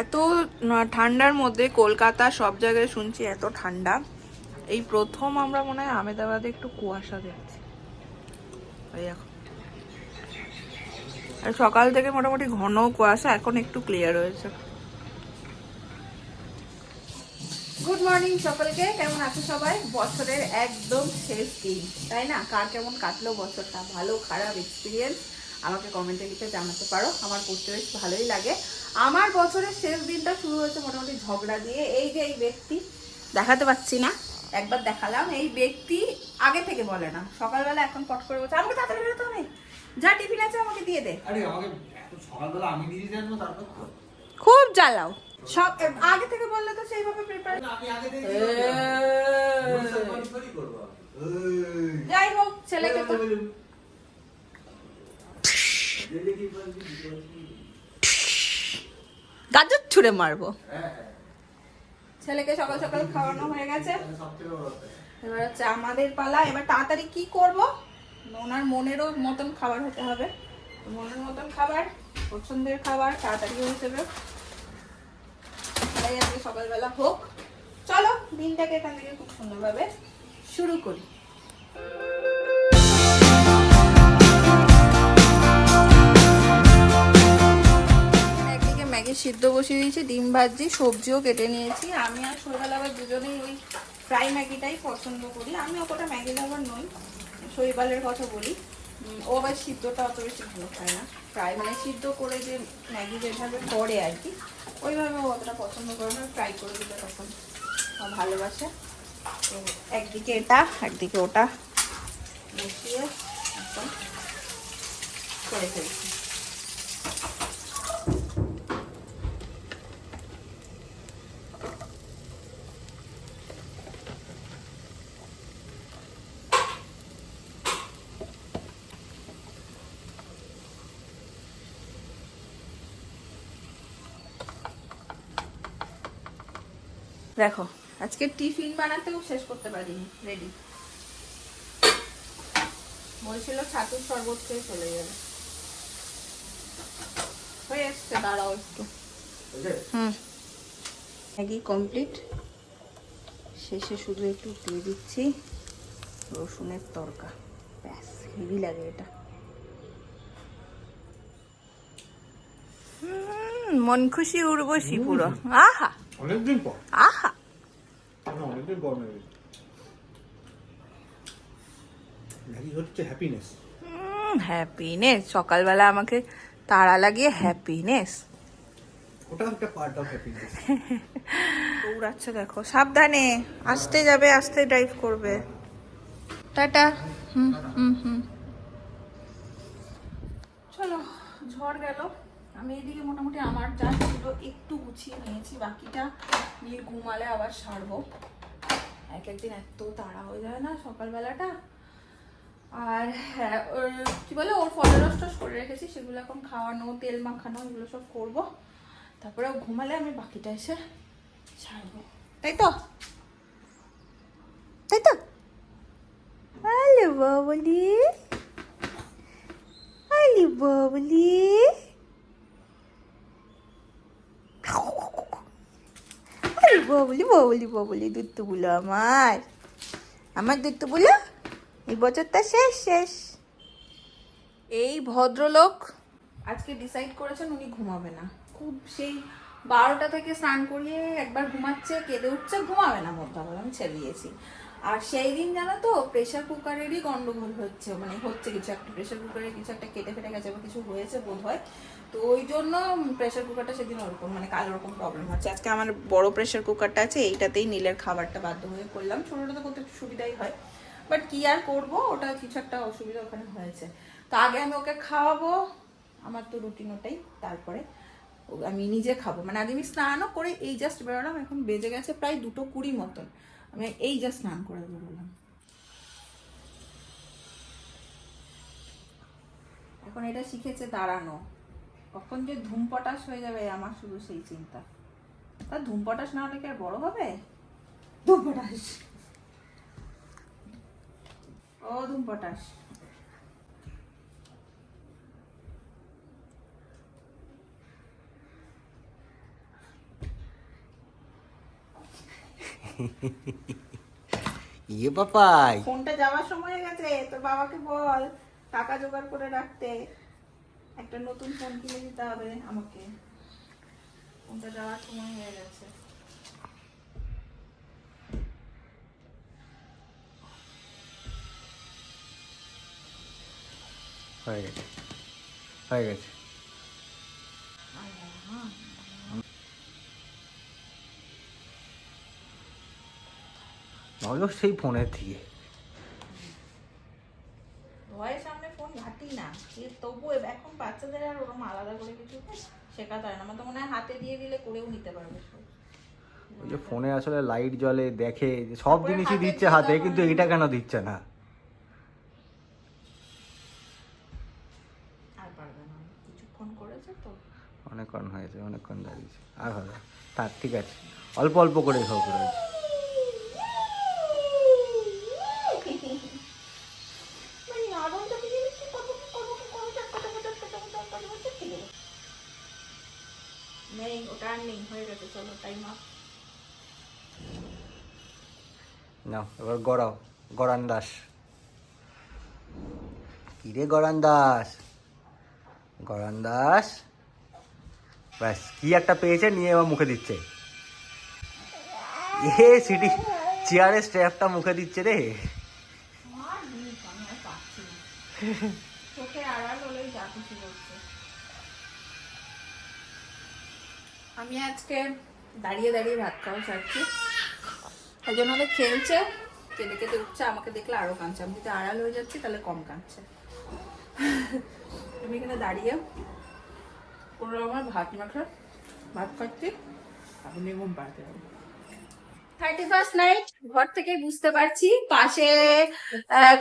এত ঠান্ডার মধ্যে কলকাতা সব জায়গায় শুনছি এত ঠান্ডা। এই প্রথম আমরা মনে হয় আমেদাবাদে একটু কুয়াশা দেখছি। আর সকাল থেকে মোটামুটি ঘন কুয়াশা, এখন একটু ক্লিয়ার হয়েছে। গুড মর্নিং সকলকে, কেমন আছো সবাই? বছরের একদম শেষ দিন, তাই না? কার কেমন কাটলো বছরটা? ভালো, খারাপ এক্সপিরিয়েন্স আমাকে কমেন্টে লিখে জানাতে পারো। আমার পড়তে বেশ ভালোই লাগে। আমার বছরের শেষ দিনটা শুরু হয়েছে মোটামুটি ঝগড়া দিয়ে এই যে এই ব্যক্তি দেখাতে পাচ্ছি না একবার দেখালাম এই ব্যক্তি আগে থেকে বলে না সকালবেলা এখন পট করে বলছে আমাকে তাড়াতাড়ি বেরোতে হবে যা টিফিন আছে আমাকে দিয়ে দে আরে আমাকে সকালবেলা আমি দিয়ে তারপর খুব জ্বালাও সব আগে থেকে বললে তো সেইভাবে প্রিপার না, আমি আগে থেকে। যাই হোক ছেলেকে তো দিলে কি বলবি, কি বলবি? গাজর ছুঁড়ে মারবো। ছেলেকে সকাল সকাল খাওয়ানো হয়ে গেছে। এবার হচ্ছে আমাদের পালা। এবার তাড়াতাড়ি কি করব? ওনার মনেরও মতন খাবার হতে হবে। মনের মতন খাবার, পছন্দের খাবার তাড়াতাড়ি হয়ে যাবে। তাই আজকে সকালবেলা হোক। চলো, দিনটাকে এখান থেকে খুব সুন্দরভাবে শুরু করি। একদিকে সিদ্ধ বসিয়ে দিয়েছি, ডিম ভাজি, সবজিও কেটে নিয়েছি। আমি আর শৈবাল আবার দুজনেই ওই ফ্রাই ম্যাগিটাই পছন্দ করি। আমি অতটা ম্যাগি লাভার নই, শৈবালের কথা বলি। ও আবার সিদ্ধটা অত বেশি ভালো খায় না। ফ্রাই মানে সিদ্ধ করে যে ম্যাগি যেভাবে করে আর কি, ওইভাবে ও অতটা পছন্দ করে না। ফ্রাই করে দিলে তখন ভালোবাসে। একদিকে এটা, একদিকে ওটা। বসিয়ে এখন করে ফেলছি। দেখো আজকে টিফিন বানাতেও শেষ করতে পারিনি রেডি বলছিল ছাতুর শরবত খেয়ে চলে যাবে। হয়ে এসছে দাঁড়াও একটু। হুম। ম্যাগি কমপ্লিট শেষে শুধু একটু দিয়ে দিচ্ছি রসুনের তরকা। ব্যাস হেভি লাগে এটা। হুম, মন খুশি উর্বশী পুরো। আহা! অনেকদিন পর। আহা! ম্যাগি ম্যাগি হচ্ছে হ্যাপিনেস হ্যাপিনেস সকালবেলা আমাকে তাড়া লাগিয়ে হ্যাপিনেস ওটা একটা পার্ট অফ হ্যাপিনেস দৌড়াচ্ছে দেখো সাবধানে। আসতে যাবে আসতে ড্রাইভ করবে। টাটা। হুম হুম হুম। চলো ঝড় গেল। আমি এদিকে মোটামুটি আমার যা ছিল একটু গুছিয়ে নিয়েছি বাকিটা নীল ঘুমালে আবার সারবো। এক একদিন এত তাড়া হয়ে যায় না সকালবেলাটা? আর হ্যাঁ কি বলে, ওর ফলের রস টস করে রেখেছি, সেগুলো এখন খাওয়ানো, তেল মাখানো, এগুলো সব করব। তারপরে ঘুমালে আমি বাকিটা এসে ছাড়বো। তাই তো? তাই তো? হ্যালো বাবলি। হ্যালো বাবলি। আরে বাবলি বাবলি বাবলি দুধটুগুলো আমার। আমার দুধটুগুলো এই বছরটা শেষ শেষ। এই ভদ্রলোক আজকে ডিসাইড করেছেন উনি ঘুমাবে না। খুব সেই বারোটা থেকে স্নান করিয়ে একবার ঘুমাচ্ছে, কেঁদে উঠছে, ঘুমাবে না মধ্যবেলা আমি ছেড়ে দিয়েছি। আর সেই দিন জানো তো প্রেশার কুকারেরই গন্ডগোল হচ্ছে। মানে হচ্ছে কিছু একটা প্রেশার কুকারে কিছু একটা কেটে ফেটে গেছে বা কিছু হয়েছে বোধ হয়। তো ওই জন্য প্রেশার কুকারটা সেদিন ওরকম মানে কাল ওরকম প্রবলেম হচ্ছে। আজকে আমার বড় প্রেশার কুকারটা আছে, এইটাতেই নীলের খাবারটা বাধ্য হয়ে করলাম। ছোটোটা তো করতে একটু সুবিধাই হয়। বাট কি আর করব, ওটা কিছু একটা অসুবিধা ওখানে হয়েছে। তো আগে আমি ওকে খাওয়াবো, আমার তো রুটিন ওটাই, তারপরে আমি নিজে খাব। মানে আগে আমি স্নানও করে এই জাস্ট বেরোলাম, এখন বেজে গেছে প্রায় দুটো কুড়ি মতন। আমি এই যা স্নান করে দেবো বললাম। এখন এটা শিখেছে দাঁড়ানো। কখন যে ধূমপটাশ হয়ে যাবে আমার শুধু সেই চিন্তা। তা ধূমপটাশ না হলে কি আর বড় হবে? ধূমপটাশ। ও ধূমপটাশ। ইয়ে পাপাই ফোনটা যাওয়ার সময় গেছে তোর বাবাকে বল টাকা জোগাড় করে রাখতে। একটা নতুন ফোন কিনে দিতে হবে আমাকে। ফোনটা যাওয়ার সময় হয়ে গেছে। হয়ে গেছে। হয়ে গেছে। ভাবলো সেই ফোনের থেকে ভয়ের সামনে ফোন ঘাটি না। এ তবুও এখন বাচ্চাদের আর ওরকম আলাদা করে কিছু শেখাতে হয় না আমার তো মনে হয় হাতে দিয়ে দিলে করেও নিতে পারবে। ওই যে ফোনে আসলে লাইট জ্বলে দেখে যে সব জিনিসই দিচ্ছে হাতে কিন্তু এটা কেন দিচ্ছে না? করেছে অনেকক্ষণ হয়েছে অনেকক্ষণ দাঁড়িয়েছে। আর হবে থাক ঠিক আছে। অল্প অল্প করে সব রয়েছে এবার গড়াও। গড়ান দাস। কিরে গড়ান দাস? গড়ান দাস? ব্যাস, কি একটা পেয়েছে নিয়ে এবার মুখে দিচ্ছে। এ, সিটি চেয়ারের স্ট্র্যাপটা মুখে দিচ্ছে রে। আমি আজকে দাঁড়িয়ে দাঁড়িয়ে ভাত খাওয়া সারছি তাই জন্য খেলছে। কেঁদে কেঁদে উঠছে, আমাকে দেখলে আরও কাঁদছে। আমি যদি আড়াল হয়ে যাচ্ছি, তাহলে কম কাঁদছে। আমি এখানে দাঁড়িয়ে কোনো রকমের ভাত মাখা, ভাত খাচ্ছি আপনি ঘুম পাড়াতে হবে থার্টি ফার্স্ট নাইট ঘর থেকে বুঝতে পারছি। পাশে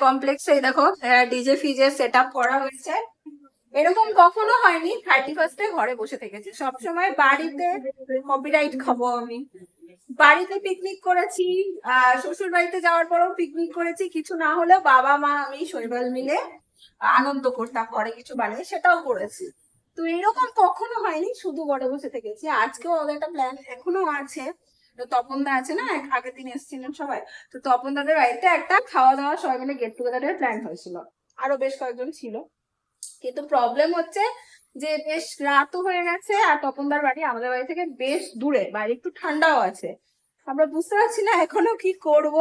কমপ্লেক্সে দেখো ডিজে ফিজে সেট আপ করা হয়েছে। এরকম কখনো হয়নি। থার্টি ফার্স্টে ঘরে বসে থেকেছি। সবসময় বাড়িতে কপিরাইট খাব আমি। বাড়িতে পিকনিক করেছি শ্বশুর বাড়িতে যাওয়ার পরও পিকনিক করেছি, কিছু না হলেও বাবা মা আমি শৈবাল মিলে আনন্দ করতাম, ঘরে কিছু বানিয়ে সেটাও করেছি। তো এরকম কখনো হয়নি, শুধু ঘরে বসে থেকেছি। আজকেও ওদের একটা প্ল্যান এখনও আছে। তপন দা আছে না আগের দিন এসেছিলেন সবাই। তো তপন দাদের বাড়িতে একটা খাওয়া দাওয়া সবাই মিলে গেট টুগেদারের প্ল্যান হয়েছিল। আরও বেশ কয়েকজন ছিল। কিন্তু প্রবলেম হচ্ছে যে বেশ রাতও হয়ে গেছে আর তপনদার বাড়ি আমাদের বাড়ি থেকে বেশ দূরে, বাইরে একটু ঠান্ডাও আছে। আমরা বুঝতে পারছি না এখনও কি করব,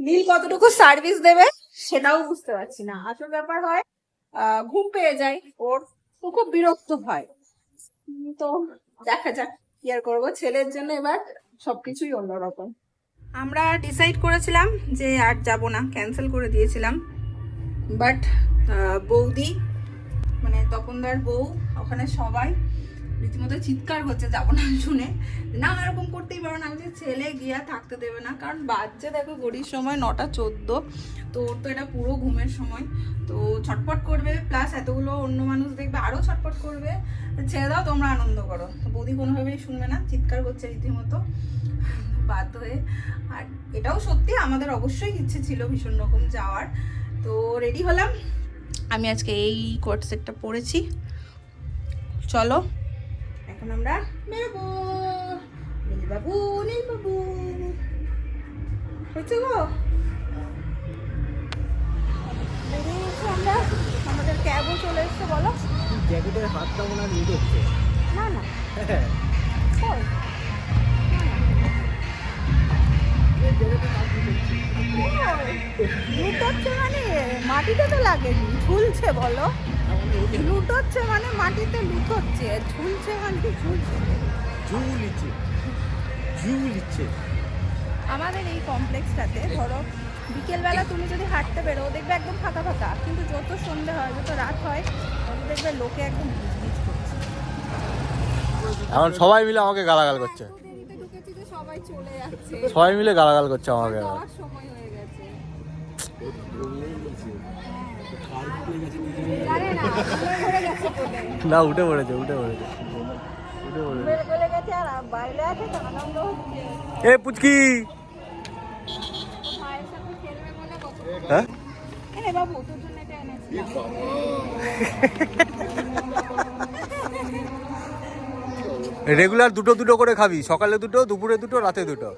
নীল কতটুকু সার্ভিস দেবে সেটাও বুঝতে পারছি না। আসল ব্যাপার হয় ঘুম পেয়ে যায়, ওর ও খুব বিরক্ত হয়। তো দেখা যাক কি আর করব, ছেলের জন্য এবার সবকিছুই অন্যরকম। আমরা ডিসাইড করেছিলাম যে আর যাব না ক্যান্সেল করে দিয়েছিলাম। বাট বৌদি মানে তপনদার বউ, ওখানে সবাই রীতিমতো চিৎকার করছে, যাব না শুনে। না, এরকম করতেই পারো না যে ছেলে, গিয়া থাকতে দেবে না। কারণ বাচ্চা দেখো গড়ির সময় নটা চোদ্দ। তো ওর তো এটা পুরো ঘুমের সময়। তো ছটপট করবে প্লাস এতগুলো অন্য মানুষ দেখবে আরও ছটপট করবে। ছেড়ে দাও, তোমরা আনন্দ করো। বৌদি কোনোভাবেই শুনবে না, চিৎকার করছে রীতিমতো। বাধ্য হয়ে। আর এটাও সত্যি, আমাদের অবশ্যই ইচ্ছে ছিল ভীষণ রকম যাওয়ার। তো রেডি হলাম। আমি আজকে এই কোট সেটটা পরেছি চলো। এখন আমরা বেরোবো। নীল বাবু নীল বাবু হয়েছে গো? আমরা। আমাদের ক্যাবও চলে এসছে বলো। জ্যাকেটের হাতটা মনে হয় না না। লুটোচ্ছে মানে মাটিতে তো লাগেনি ঝুলছে বলো। লুটোচ্ছে মানে মাটিতে লুটোচ্ছে ঝুলছে মানে ঝুলছে। ঝুল ইচ্ছে আমাদের এই কমপ্লেক্সটাতে ধরো বিকেলবেলা তুমি যদি হাঁটতে বেরো দেখবে একদম ফাঁকা ফাঁকা কিন্তু যত সন্ধে হয় যত রাত হয় তত দেখবে লোকে একদম এখন সবাই মিলে আমাকে গালাগাল করছে। সবাই মিলে গালাগাল করছে আমাকে। না উঠে পড়েছে উঠে পড়েছে। এ পুচকি! হ্যাঁ রেগুলার দুটো দুটো করে খাবি। সকালে দুটো দুপুরে দুটো রাতে দুটো।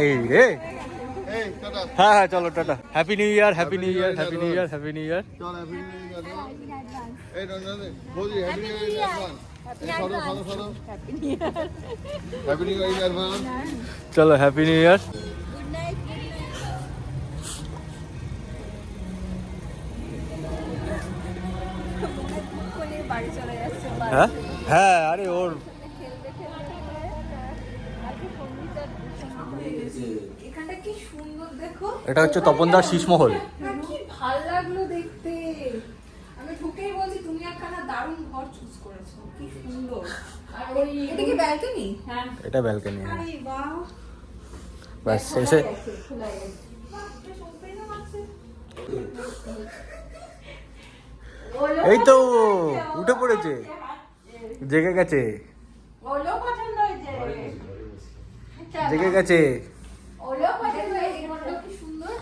এই রে। হ্যাঁ হ্যাঁ চলো tata. Happy new year happy new year happy new year happy new year চলো হ্যাপি নিউ ইয়ার হ্যাঁ? হ্যাঁ আরে ওর এটা হচ্ছে তপনদার শীষমহল না, কি ভালো লাগল দেখতে আমি ঢুকেই বলছি তুমি একখানা দারুণ ঘর চুজ করেছ কি সুন্দর আর ওই এটা কি ব্যালকনি হ্যাঁ। এটা ব্যালকনি আরে বাহ ও এই তো উঠে পড়েছে। জেগে গেছে। ওলো পছন্দ হয়েছে। জেগে গেছে। ওলো পছন্দ হয়েছে। কি সুন্দর?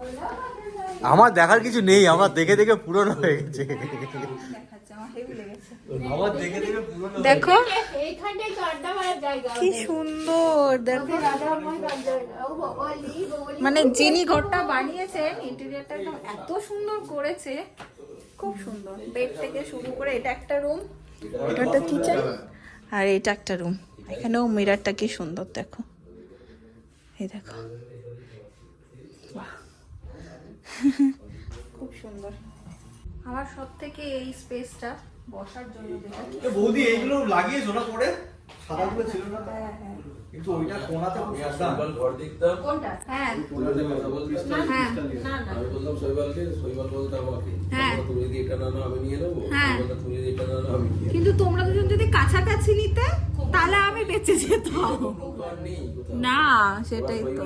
ওলো পছন্দ হয়েছে। আমার দেখার কিছু নেই আমার দেখে দেখে পুরনো হয়ে গেছে। দেখে কি সুন্দর দেখো। মানে যিনি ঘরটা বানিয়েছেন ইন্টেরিয়রটা এত সুন্দর করেছে। খুব সুন্দর। বেড থেকে শুরু করে এটা একটা রুম এটা একটা কিচেন আর এটা একটা রুম। এখানেও মিরারটা কি সুন্দর দেখো। এই দেখো। বাহ। খুব সুন্দর। আমার সব থেকে এই স্পেসটা বসার জন্য যেটা বৌদি এইগুলো লাগিয়েছো না পরে? সাদাগুলো ছিল না হ্যাঁ হ্যাঁ। কিন্তু ওইটা কোনাতে শৈবাল ঘর দেখতাম। কোনটা? হ্যাঁ। পুরোটা কথা না? হ্যাঁ আমি বললাম শৈবালকে শৈবাল বলতো আমাকে হ্যাঁ। তুমি যদি এটা না আমি নিয়ে নেব? হ্যাঁ। তুমি যদি এটা না আমি কিন্তু তোমরা দুজন যদি কাছাকাছি নিতে তাহলে আমি বেঁচে যেতাম। না সেটাই তো।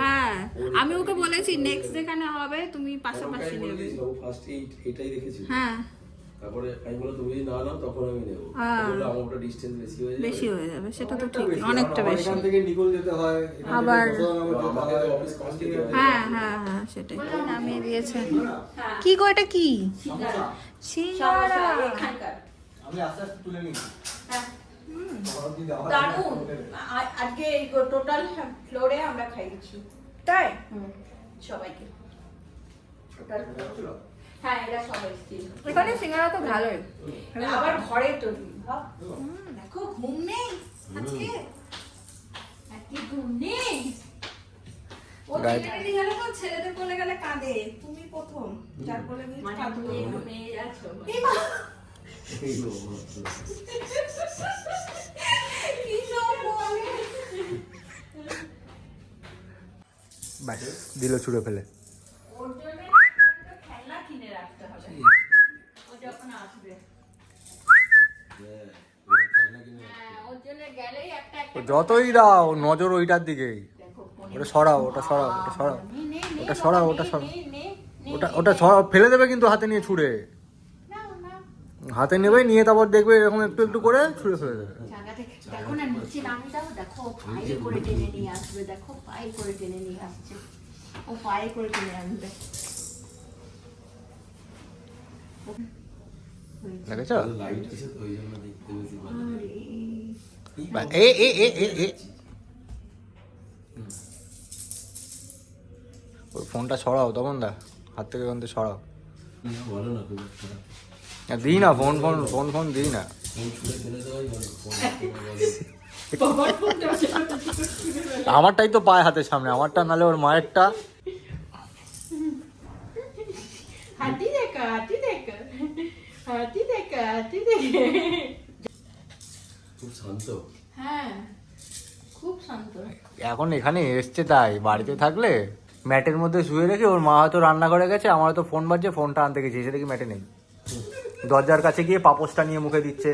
হ্যাঁ। আমি ওকে বলেছি নেক্সট যেখানে হবে তুমি পাশাপাশি নেবে। ও এটাই দেখেছিল। হ্যাঁ। তারপরে আমি বললাম, তুমি যদি না নাও, তখন আমি নেব। হ্যাঁ। আমার ওটা বেশি হয়ে যাবে। বেশি হয়ে যাবে সেটা তো ঠিক অনেকটা বেশি। এখান থেকে নিকল যেতে হয় আবার- হয়। অফিস হ্যাঁ হ্যাঁ হ্যাঁ সেটাই। নামিয়ে দিয়েছে। কি গো এটা কি? সিঙ্গারা। আমি আস্তে আস্তে তুলে নিচ্ছি দারুণ। আজকে এই টোটাল ফ্লোরে আমরা খাইয়েছি। তাই? সবাইকে। টোটাল হ্যাঁ এটা সবাই এখানে সিঙ্গারা তো ভালোই। আবার ঘরে তৈরি দেখো ঘুম নেই আজকে। আজকে ঘুম নেই। ও. ছেলেদের গেলে তো ছেলেদের বলে গেলে কাঁদে। তুমি প্রথম যার মানে মেয়ে আছো। এই মা, দিল ছুঁড়ে ফেলে। ওর জন্য খেলনা কিনে রাখতে হবে ও যখন আসবে হ্যাঁ, ওই ঠান্ডা কিনে হ্যাঁ ওর জন্য গেলেই একটা একটা যতই দাও নজর ওইটার দিকেই। ওটা সরাও ওটা সরাও ওটা সরাও। ওটা সরাও ওটা সরাও। ওটা ওটা সরাও ফেলে দেবে কিন্তু হাতে নিয়ে ছুঁড়ে। হাতে নেবে নিয়ে তারপর দেখবে এরকম একটু একটু করে ছুঁড়ে ফেলে দেবে। জায়গা দেখো না নিচে নামিয়ে দাও দেখো পায়ে করে টেনে নিয়ে আসবে দেখো পায়ে করে টেনে নিয়ে আসছে। ও পায়ে করে টেনে আনবে। দেখেছ? লাইট আছে ওই জন্য দেখতে বেশি ভালো এ এ এ এ এ ওই ফোনটা সরাও তখন দা হাত থেকে ওখান থেকে সরাও। দিই না ফোন ফোন ফোন ফোন দিই না। আমারটাই তো পায় হাতের সামনে আমারটা নালে ওর মায়েরটা। হাতি দেখা হাতি দেখা। হাতি দেখা হাতি দেখে। খুব শান্ত। হ্যাঁ খুব শান্ত। এখন এখানে এসছে তাই বাড়িতে থাকলে ম্যাটের মধ্যে শুয়ে রেখে ওর মা হয়তো রান্নাঘরে গেছে আমার হয়তো ফোন বাজছে ফোনটা আনতে গেছি এসে দেখি ম্যাটে নেই। দরজার কাছে গিয়ে পাপোসটা নিয়ে মুখে দিচ্ছে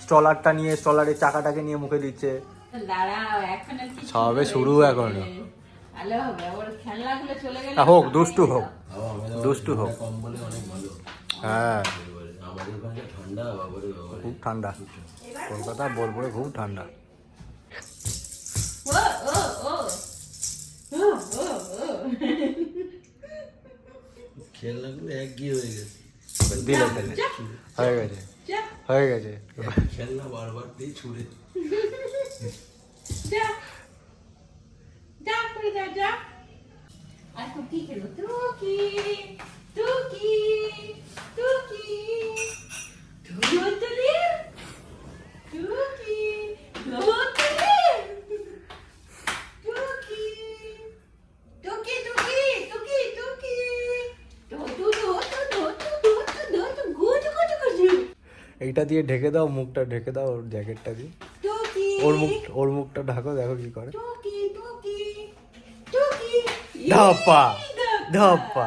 স্টলারটা নিয়ে স্টলারের চাকাটাকে নিয়ে মুখে দিচ্ছে। সবে শুরু এখনও। হোক দুষ্টু হোক। দুষ্টু হোক। হ্যাঁ। খুব ঠান্ডা। কলকাতা বোলপুরে খুব ঠান্ডা। খেললাম এক গিয়ে হয়ে গেছে। হয়ে গেছে। খেলনা বারবার দিয়ে ছুড়ে। Alko kikelo, tuki, tuki. দিয়ে ঢেকে দাও মুখটা ঢেকে দাও ওর জ্যাকেটটা দিয়ে। ওর মুখ ওর মুখটা ঢাকো দেখো কি করে। ধপা ধাপ্পা।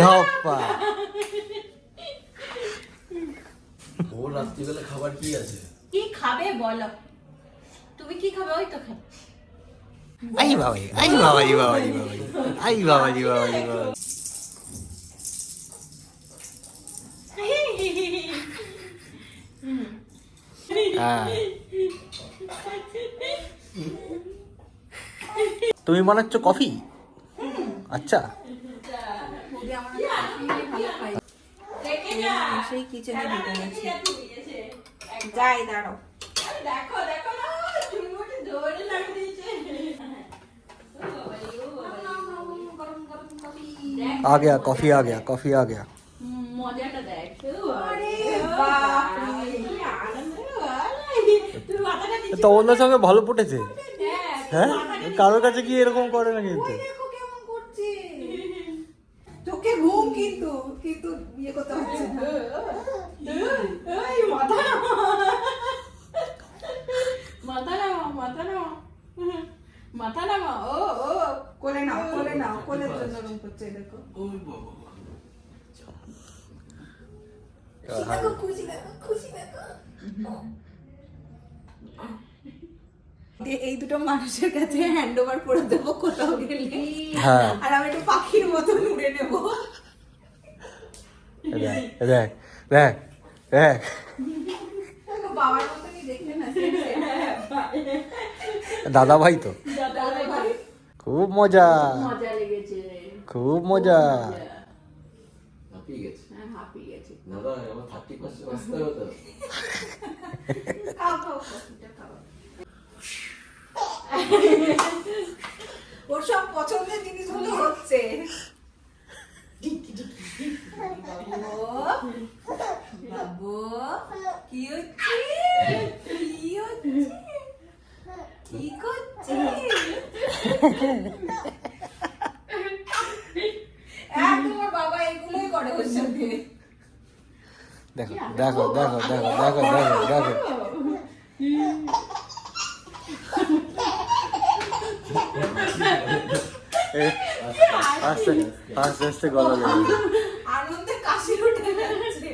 ধাপ্পা। ও রাত্রিবেলা খাবার কি আছে? কি খাবে বলো। তুমি কি খাবে ওই তো খাবে। আই আই আই তুমি বানাচ্ছ কফি? আচ্ছা। তেল এসেই কিচেনে দিতে গেছি। যাই দাঁড়াও। দেখো দেখো आ गया সঙ্গে ভালো ফুটেছে? হ্যাঁ, হ্যাঁ? কারোর কাছে কি এরকম করে না কিন্তু কিন্তু কিন্তু ইয়ে করতে হচ্ছে না। এই মাথা নামা মাথা নামা মাথা নামা মাথা নামা ও ও কোলে নাও কোলে নাও কোলের জন্য রুম করছে দেখো। ওই বাবা দেখো খুশি দেখো খুশি দেখো। এই দুটো মানুষের কাছে হ্যান্ড ওভার করে দেবো কোথাও গেলে। হ্যাঁ। আর আমি একটু পাখির মতন উড়ে নেব। দাদা ভাই তো? খুব মজা। খুব মজা। ওর সব পছন্দের জিনিসগুলো হচ্ছে। বাবু বাবু কি হচ্ছে কি হচ্ছে কি করছে তোমার বাবা এগুলোই করে ওর দেখো দেখো দেখো দেখো দেখো দেখো দেখো। আস্তে আস্তে আস্তে গলা লেগে গেছে। আনন্দে কাশি উঠে যাচ্ছে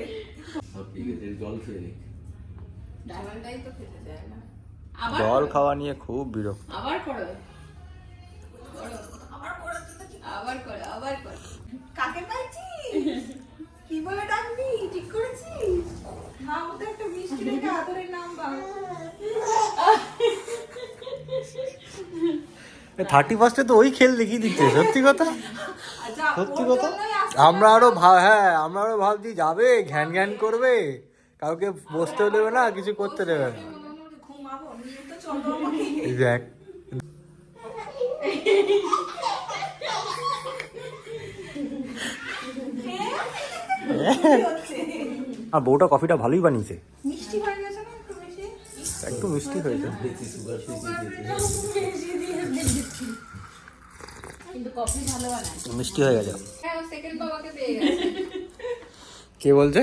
হাঁপিয়ে গেছে জল খেয়ে ডায়মন্ডটাই তো খেতে চায় না। জল খাওয়া নিয়ে খুব বিরক্ত। আবার করো আবার করাতে তো কি আবার করো আবার করো কাকে পাইছিস কি বলে ডাকবি? ঠিক করেছিস? নাম তো একটা মিষ্টি রেখে আদরের নাম থার্টি ফার্স্টে তো ওই খেল দেখিয়ে দিচ্ছে সত্যি কথা? আচ্ছা সত্যি কথা? আমরা আরও ভাব হ্যাঁ আমরা আরও ভাবছি যাবে ঘ্যান ঘ্যান করবে। কাউকে বসতেও দেবে না কিছু করতে দেবে না। দেখ। আর বউটা কফিটা ভালোই বানিয়েছে। একটু মিষ্টি হয়েছে। মিষ্টি হয়ে গেছে। কে বলছে?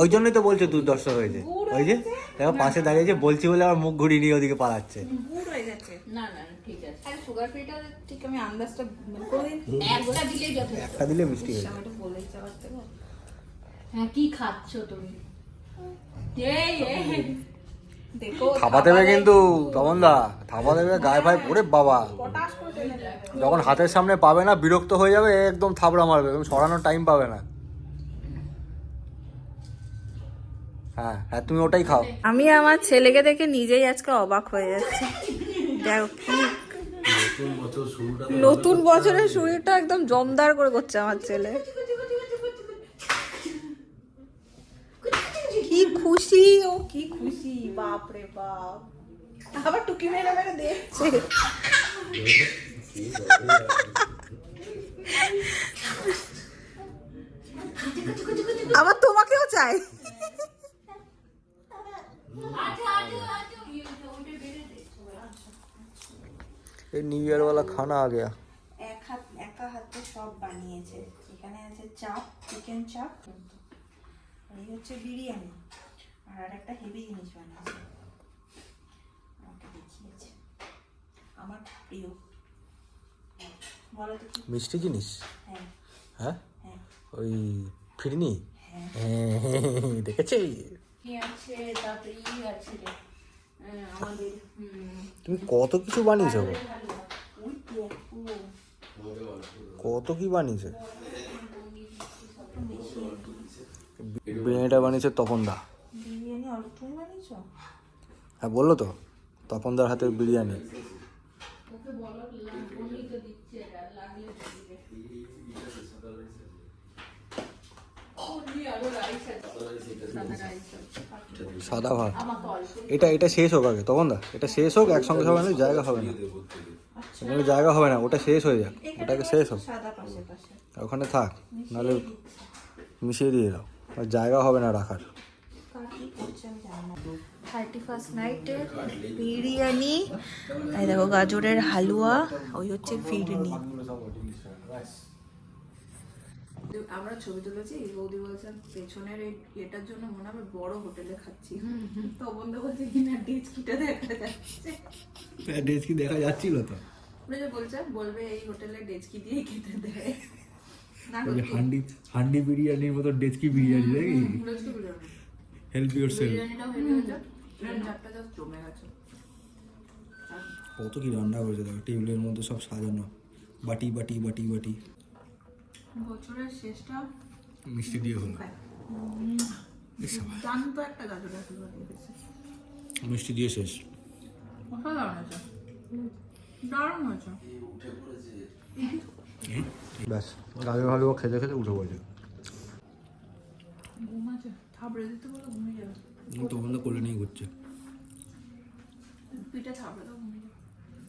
ওই জন্যই তো বলছে দুর্দর্শ হয়েছে। ওই যে দেখো পাশে দাঁড়িয়েছে বলছি বলে আমার মুখ ঘুরিয়ে নিয়ে ওদিকে পালাচ্ছে। গুড় হয়ে গেছে। না না না, ঠিক আছে। আর সুগার ফ্রিটা ঠিক আমি আন্দাজটা মানে একটা দিলে মিষ্টি হয়ে। হ্যাঁ কি খাচ্ছ তুমি? থাপা দেবে কিন্তু তখন দা থাপা দেবে গায়ে ফায়ে পরে বাবা। যখন হাতের সামনে পাবে না বিরক্ত হয়ে যাবে একদম থাবড়া মারবে। সরানোর টাইম পাবে না। হ্যাঁ হ্যাঁ তুমি ওটাই খাও। আমি আমার ছেলেকে দেখে নিজেই আজকে অবাক হয়ে যাচ্ছি। দেখো কি নতুন বছরের শরীরটা একদম জমদার করে করছে আমার ছেলে। কি খুশি ও কি খুশি বাপ রে বাপ আবার টুকি মেরে মেরে দেখছে আবার তোমাকেও চাই এই নিউ ইয়ার वाला খানা आ गया এক হাত একা হাতে সব বানিয়েছে এখানে আছে চাপ চিকেন চাপ আর এই হচ্ছে বিরিয়ানি আর আর একটা হেভি জিনিস বানিয়েছে আমাকে দেখিয়েছে আমার প্রিয় বলো তো মিষ্টি জিনিস হ্যাঁ হ্যাঁ হ্যাঁ ওই ফিরনি হ্যাঁ দেখেছি হ্যাঁ, তুমি কত কিছু বানিয়েছো কত কি বানিয়েছে বিরিয়ানিটা বানিয়েছে তপন দা বিরিয়ানি অল্প তুমি বানিয়েছো? হ্যাঁ বলল তো তপনদার হাতের বিরিয়ানি। ওকে বলো বললি তো দিচ্ছে এরা, লাগলে তো দিবে। বললি আরও রাইস আছে। সাদা ভাত। এটা এটা শেষ হোক আগে তপন দা এটা শেষ হোক একসঙ্গে সবাই মিলে জায়গা হবে না। এখানে জায়গা হবে না ওটা শেষ হয়ে যাক। ওটাকে শেষ হোক। ওখানে থাক নাহলে মিশিয়ে দিয়ে দাও। জায়গা হবে না রাখার। থার্টি ফার্স্ট বিরিয়ানি এই দেখো গাজরের হালুয়া ওই হচ্ছে ফিরনি। আমরা ছবি তুলেছি বৌদি বলছেন পেছনের এটার জন্য মনে হবে বড় হোটেলে খাচ্ছি। তো বন্ধু বলছে কি না ডেচকিটা দেখা যাচ্ছে। ড্রেস কি দেখা যাচ্ছিল তো। বলছে বলবে এই হোটেলে ডেচকি দিয়ে খেতে দেয়। না হান্ডি হান্ডি বিরিয়ানির মতো ডেচকি বিরিয়ানি নাকি? হেল্প ইউর সেলফ কত কি রান্না করেছে দেখো টেবিলের মধ্যে সব সাজানো। বাটি বাটি বাটি বাটি। বছরের শেষটা মিষ্টি দিয়ে হলো। দিয়েছে। মিষ্টি দিয়ে শেষ। অসাধারণ হয়েছে। দারুণ হয়েছে। ব্যাস গাজর হালুয়া খেতে খেতে উঠে পড়েছে। তখন তো কোলে নিয়ে ঘুরছে। পিঠে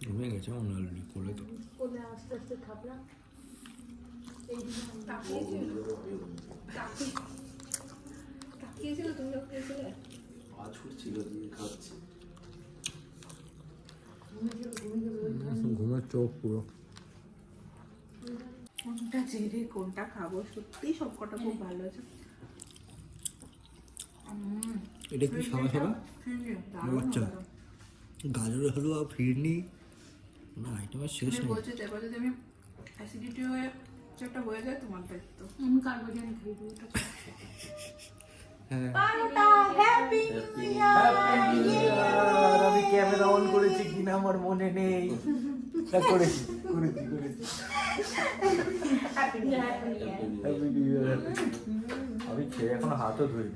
ঘুমিয়ে গেছে মনে হলো কোলে তো। কোলে আস্তে আস্তে থাপলাম তাকিয়েছিল তুমি যখন গেছিলে পা ছুটছিল দিয়ে খাচ্ছি ঘুমের চোখ পুরো কোনটা ছেড়ে কোনটা খাব? সত্যি সব কটা খুব ভালো হয়েছে উম, এটা কি সাদা সাদা আচ্ছা। গাজরের হালুয়া ফিরনি না আইটেমের শেষ আমি নেই। বলছি এবার যদি আমি অ্যাসিডিটি হয়ে একটা হয়ে যায় তোমার দায়িত্ব আমি খাই ওটা আমি ক্যামেরা অন করেছি কিনা আমার মনে নেই। হ্যাঁ, করেছি করেছি করেছি. আমি খেয়ে এখন হাতও ধুইনি।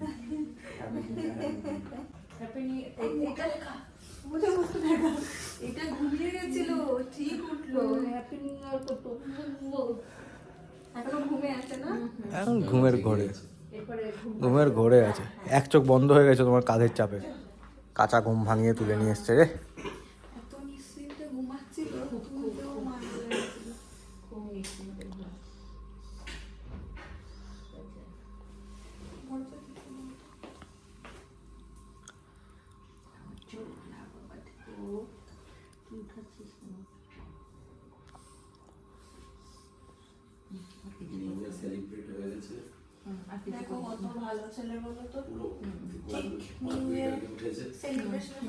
এটা লেখা বুঝে বুঝতে দেখা এটা ঘুমিয়ে গেছিল ঠিক উঠল। হ্যাপি নিউ ইয়ার করতো। এখনও ঘুমে আছে না? এখন ঘুমের ঘরে। ঘুমের ঘরে আছে। এক চোখ বন্ধ হয়ে গেছে তোমার কাঁধের চাপে। কাঁচা ঘুম ভাঙিয়ে তুলে নিয়ে এসছে রে।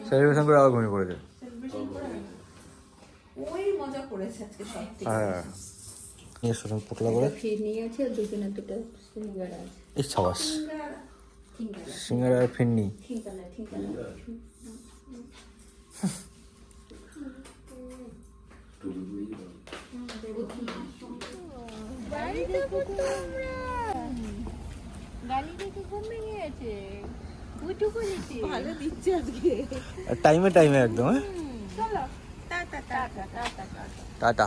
সেলিব্রেশন করে আবার ঘুমিয়ে পড়েছে। সেলিব্রেশন করে? ওই মজা করেছে আজকে সব থেকে হ্যাঁ নিয়ে পোটলা করে। আছে দুজনে দুটো সিঙ্গারা আছে। এই ছাবাস সিঙ্গারা। সিঙ্গারা। আর ফিরনি ঠিকানা টাইমে টাইমে একদম হ্যাঁ? চলো। টাটা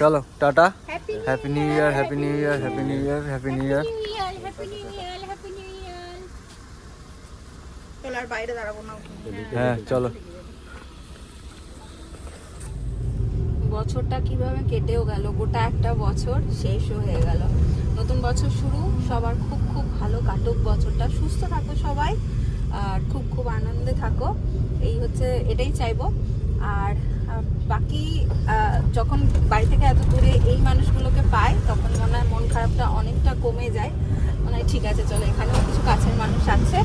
চলো tata. Happy new year happy new year happy new year happy new year new year happy new year happy new year চলো আর বাইরে দাঁড়াবো না হ্যাঁ চলো বছরটা কীভাবে কেটেও গেল, গোটা একটা বছর শেষও হয়ে গেল। নতুন বছর শুরু, সবার খুব খুব ভালো কাটুক বছরটা। সুস্থ থাকো সবাই, আর খুব খুব আনন্দে থাকো। এই হচ্ছে, এটাই চাইব। আর বাকি যখন বাড়ি থেকে এত দূরে এই মানুষগুলোকে পাই, তখন মনে হয় মন খারাপটা অনেকটা কমে যায়। মনে হয় ঠিক আছে, চলো, এখানেও কিছু কাছের মানুষ আছে।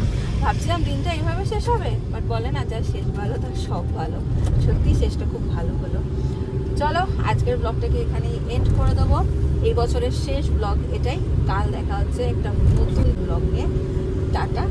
ভাবছিলাম দিনটা এইভাবে শেষ হবে বাট বলে না, যা শেষ ভালো তার সব ভালো। সত্যি শেষটা খুব ভালো হলো। চলো, আজকের ব্লগটাকে এখানেই এন্ড করে দেবো। এই বছরের শেষ ব্লগ এটাই। কাল দেখা হচ্ছে একটা নতুন ব্লগ নিয়ে। টাটা।